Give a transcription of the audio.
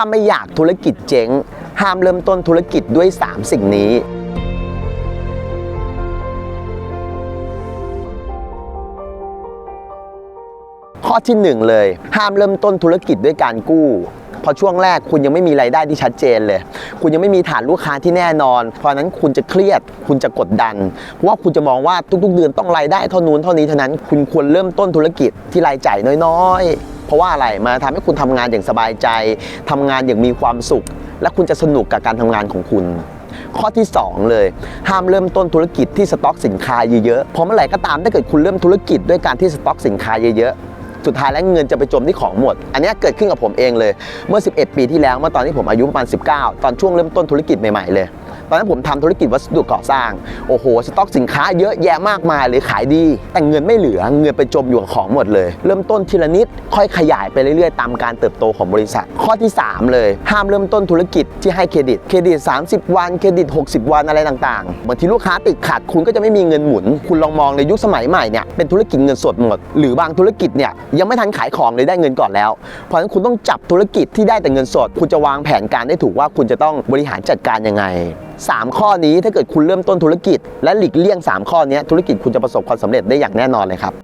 ถ้าไม่อยากธุรกิจเจ๊ง ห้ามเริ่มต้นธุรกิจด้วย 3 สิ่งนี้ข้อที่หนึ่งเลย ห้ามเริ่มต้นธุรกิจด้วยการกู้เพราะช่วงแรกคุณยังไม่มีรายได้ที่ชัดเจนเลย คุณยังไม่มีฐานลูกค้าที่แน่นอน เพราะฉะนั้นคุณจะเครียด คุณจะกดดัน เพราะว่าคุณจะมองว่าทุกๆ เดือนต้องรายได้เท่านู้นเท่านี้เท่านั้น คุณควรเริ่มต้นธุรกิจที่รายจ่ายน้อยๆ เพราะว่าอะไรมาทำให้คุณทำงานอย่างสบายใจทำงานอย่างมีความสุข และคุณจะสนุกกับการทำงานของคุณข้อที่ 2 เลย ห้ามเริ่มต้นธุรกิจที่สต็อกสินค้าเยอะๆเพราะเมื่อไหร่ก็ตามถ้าเกิดคุณเริ่มธุรกิจด้วยการที่สต็อกสินค้าเยอะๆสุดท้ายแล้วเงินจะไปจมที่ของหมด อันนี้เกิดขึ้นกับผมเองเลยเมื่อ 11 ปีที่แล้วเมื่อตอนที่ผมอายุประมาณ 19 ตอนช่วงเริ่มต้นธุรกิจใหม่ๆเลย ตอนนั้นผมทำธุรกิจวัสดุก่อสร้าง โอ้โห สต็อกสินค้าเยอะแยะมากมายเลยขายดี แต่เงินไม่เหลือ เงินไปจมอยู่กับของหมดเลย เริ่มต้นทีละนิด ค่อยขยายไปเรื่อยๆ ตามการเติบโตของบริษัท ข้อที่ 3 เลย ห้ามเริ่มต้นธุรกิจที่ให้เครดิต เครดิต 30 วัน เครดิต 60 วันอะไรต่างๆ บางทีลูกค้าติดขัดคุณก็จะไม่มีเงินหมุน คุณลองมองในยุคสมัยใหม่เนี่ย เป็นธุรกิจเงินสดหมด หรือบางธุรกิจเนี่ยยังไม่ทันขายของเลยได้เงินก่อนแล้ว เพราะฉะนั้นคุณต้องจับธุรกิจที่ได้แต่เงินสด คุณจะวางแผนการได้ถูกว่าคุณจะต้องบริหารจัดการยังไง3 ข้อนี้ถ้าเกิดคุณเริ่มต้นธุรกิจ และหลีกเลี่ยง 3 ข้อนี้ธุรกิจคุณจะประสบความสำเร็จได้อย่างแน่นอนเลยครับ